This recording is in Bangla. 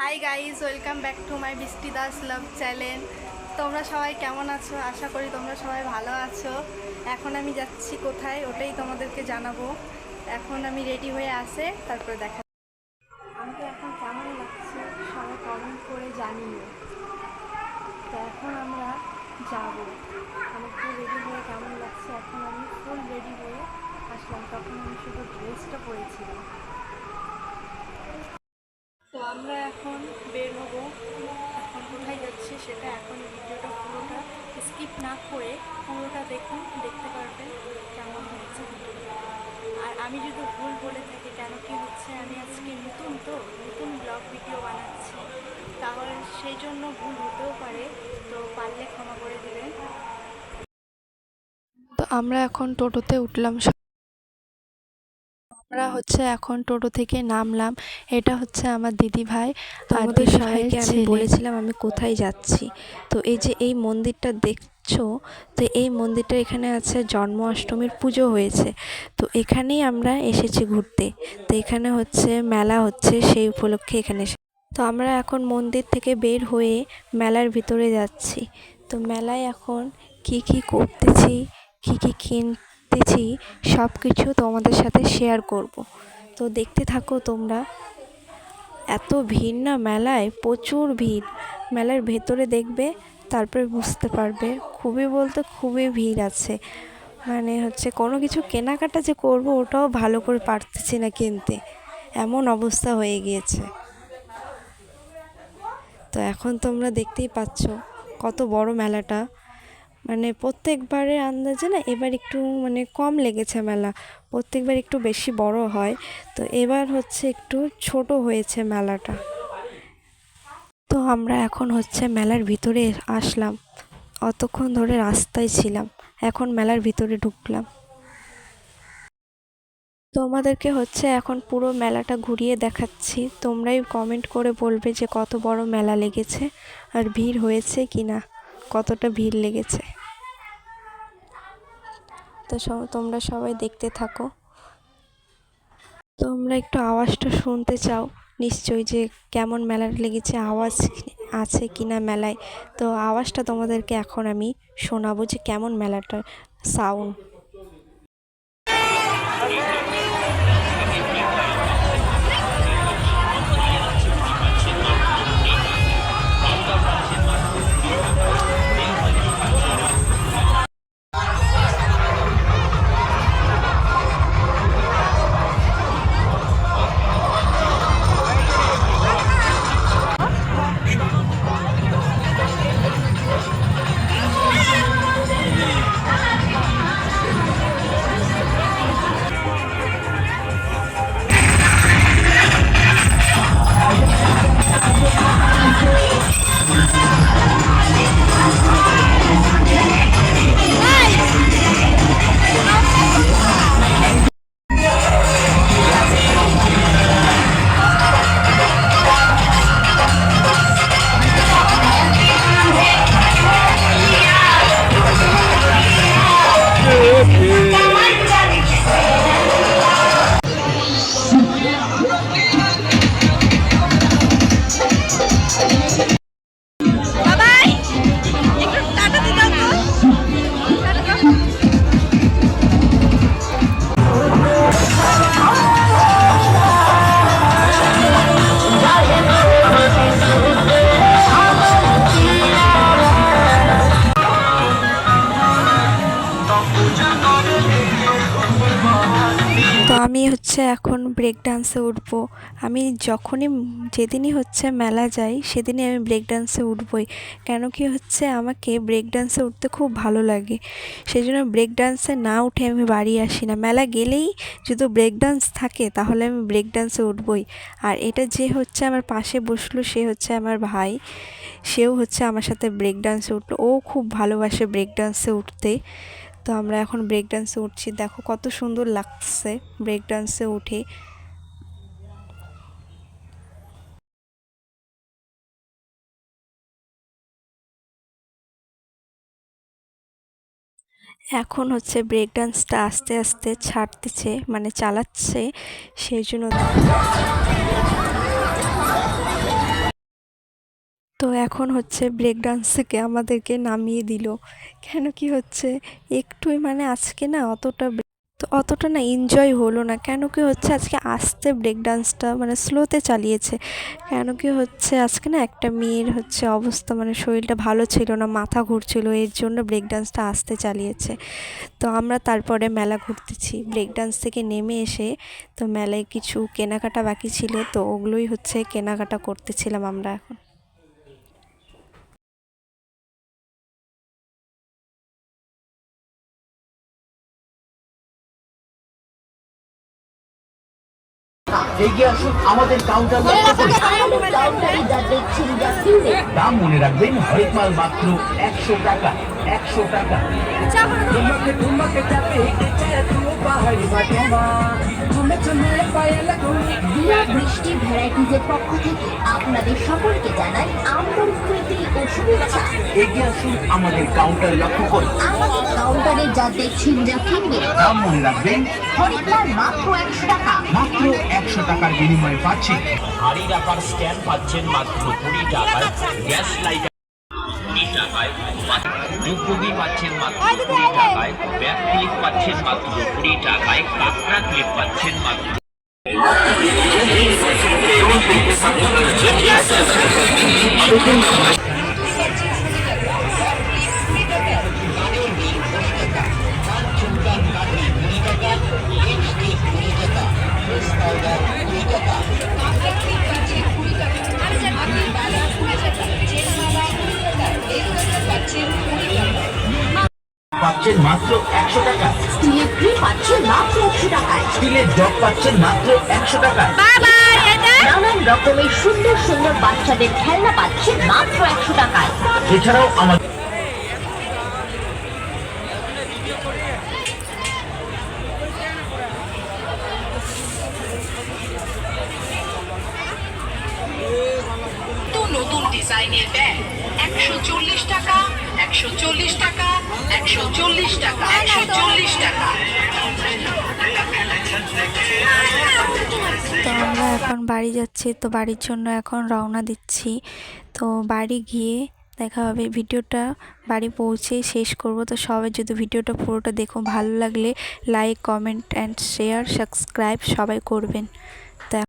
Hi guys welcome back to my Brishti Das love channel তোমরা সবাই কেমন আছো? আশা করি তোমরা সবাই ভালো আছো। এখন আমি যাচ্ছি কোথায় ওটাই তোমাদেরকে জানাব। এখন আমি রেডি হয়ে আসে তারপরে দেখা আমাকে এখন কেমন লাগছে সবাই কমেন্ট করে জানিও। তো এখন আমরা যাব। আমাকে রেডি হয়ে কেমন লাগছে? এখন আমি ফুল রেডি হয়ে আসলাম। তখন আমি শুধু ড্রেসটা পরেছিলাম। আমরা এখন বের হব। এখন কোথায় যাচ্ছি সেটা এখন ভিডিওটা পুরোটা স্কিপ না করে পুরোটা দেখুন, দেখতে পারবেন কেমন ভিডিওটা। আর আমি যদি ভুল বলে থাকি কেন কি হচ্ছে, আমি আজকে নতুন তো, নতুন ব্লগ ভিডিও বানাচ্ছি। তাহলে সেই জন্য ভুল হতেও পারে, তো পারলে ক্ষমা করে দেবেন। তো আমরা এখন টোটোতে উঠলাম। আমরা হচ্ছে এখন টোটো থেকে নামলাম। এটা হচ্ছে আমার দিদি ভাই দিদি সবাইকে আমি বলেছিলাম আমি কোথায় যাচ্ছি। তো এই যে এই মন্দিরটা দেখছ তো এই মন্দিরটা এখানে আছে জন্মাষ্টমীর পুজো হয়েছে। তো এখানেই আমরা এসেছি ঘুরতে। তো এখানে হচ্ছে মেলা হচ্ছে সেই উপলক্ষে এখানে এসে তো আমরা এখন মন্দির থেকে বের হয়ে মেলার ভিতরে যাচ্ছি। তো মেলায় এখন কি কি করতেছি কি কি কিনতেছি সব কিছু তোমাদের সাথে শেয়ার করব। তো দেখতে থাকো তোমরা, এত ভিড় না মেলায়, প্রচুর ভিড়। মেলার ভেতরে দেখবে, তারপরে বুঝতে পারবে। খুবই বলতে খুবই ভিড় আছে। মানে হচ্ছে কোনো কিছু কেনাকাটা যে করব, ওটাও ভালো করে পারতেছি না কিনতে। এমন অবস্থা হয়ে গিয়েছে। তো এখন তোমরা দেখতেই পাচ্ছ কত বড় মেলাটা। মানে প্রত্যেকবারের আন্দাজে না এবার একটু মানে কম লেগেছে মেলা। প্রত্যেকবার একটু বেশি বড় হয়। তো এবার হচ্ছে একটু ছোট হয়েছে মেলাটা। তো আমরা এখন হচ্ছে মেলার ভিতরে আসলাম। অতক্ষণ ধরে রাস্তায় ছিলাম। এখন মেলার ভিতরে ঢুকলাম। তোমাদেরকে হচ্ছে এখন পুরো মেলাটা ঘুরিয়ে দেখাচ্ছি। তোমরাই কমেন্ট করে বলবে যে কত বড় মেলা লেগেছে। আর ভিড় হয়েছে কি না কতটা ভিড় লেগেছে? তো তোমরা সবাই দেখতে থাকো। তোমরা একটু আওয়াজটা শুনতে চাও। নিশ্চয়ই যে কেমন মেলার লেগেছে, আওয়াজ আছে কি না মেলায়। তো আওয়াজটা তোমাদেরকে এখন আমি শোনাবো যে কেমন মেলাটার সাউন্ড তো আমি হচ্ছে এখন ব্রেক ডান্সে উঠবো। আমি যখনই যেদিনই হচ্ছে মেলা যাই, সেদিনই আমি ব্রেক ডান্সে উঠবই। কেন কি হচ্ছে আমাকে ব্রেক ডান্সে উঠতে খুব ভালো লাগে। সেই জন্য ব্রেক ডান্সে না উঠে আমি বাড়ি আসি না। মেলা গেলেই যদি ব্রেক ডান্স থাকে, তাহলে আমি ব্রেক ডান্সে উঠবই। আর এটা যে হচ্ছে আমার পাশে বসল, সে হচ্ছে আমার ভাই। সেও হচ্ছে আমার সাথে ব্রেক ডান্সে উঠল। ও খুব ভালোবাসে ব্রেক ডান্সে উঠতে। তো আমরা এখন ব্রেক ডান্সে উঠছি। দেখো কত সুন্দর লাগছে ব্রেক ডান্সে উঠে। এখন হচ্ছে ব্রেক ডান্সটা আস্তে আস্তে ছাড়তেছে মানে চালাচ্ছে। সেই জন্য তো এখন হচ্ছে ব্রেক ডান্স থেকে আমাদেরকে নামিয়ে দিল। কেন কি হচ্ছে, একটুই মানে আজকে না অতটা তো অতটা না এনজয় হলো না। কেন কি হচ্ছে, আজকে আস্তে ব্রেক ডান্সটা মানে স্লোতে চালিয়েছে। কেন কি হচ্ছে, আজকে না একটা মেয়ের হচ্ছে অবস্থা মানে শরীরটা ভালো ছিল না, মাথা ঘুরছিল, এর জন্য ব্রেক ডান্সটা আস্তে চালিয়েছে। তো আমরা তারপরে মেলা ঘুরতেছি। ব্রেক ডান্স থেকে নেমে এসে তো মেলায় কিছু কেনাকাটা বাকি ছিল, তো ওগুলোই হচ্ছে কেনাকাটা করতেছিলাম আমরা এখন। এগিয়ে আসুন আমাদের কাউন্টার দাম মনে রাখবেন হরেক মাল মাত্র একশো টাকা একশো টাকা। তোমাকে তোমাকে চাপে পাহাড়ি বাটিমা তুমি তুমি পায়েলা দিয়া বৃষ্টি ভ্যারাইটিজের পক্ষ থেকে আপনাদের সকলকে জানাই এগিয়ে আসুন আমাদের কাউন্টার লক্ষ্য করে। আমাদের কাউন্টারে যা দেখছেন যা কিনবেন দাম মনে রাখবেন। হরিদ্বার মাত্র একশো টাকা। মাত্র একশো টাকার বিনিময়ে পাচ্ছি। হাড়ি রাখার স্ট্যান্ড পাচ্ছেন মাত্র কুড়ি টাকায়। গ্যাস লাইটার কুড়ি টাকায়। যুগযুগি পাচ্ছেন মাত্র কুড়ি টাকায়। ব্যাক ক্লিপ পাচ্ছেন মাত্র কুড়ি টাকায়। কাঁকড়া ক্লিপ পাচ্ছেন মাত্র পাচ্ছেন মাত্র একশো টাকা। স্টিলের ট্রি পাচ্ছেন মাত্র একশো টাকায়। স্টিলের জগ পাচ্ছেন মাত্র একশো টাকা নানান রকমের সুন্দর সুন্দর বাচ্চাদের খেলনা পাচ্ছেন মাত্র একশো টাকায়। এছাড়াও আমাদের তো নতুন ডিজাইনের ব্যাগ একশো চল্লিশ টাকা একশো চল্লিশ টাকা তো আমরা এখন বাড়ি যাচ্ছি, তো বাড়ির জন্য এখন রওনা দিচ্ছি। তো বাড়ি গিয়ে দেখা হবে, ভিডিওটা বাড়ি পৌঁছে শেষ করব। তো সবাই যদি ভিডিওটা পুরোটা দেখো, ভালো লাগলে like comment and share subscribe সবাই করবেন।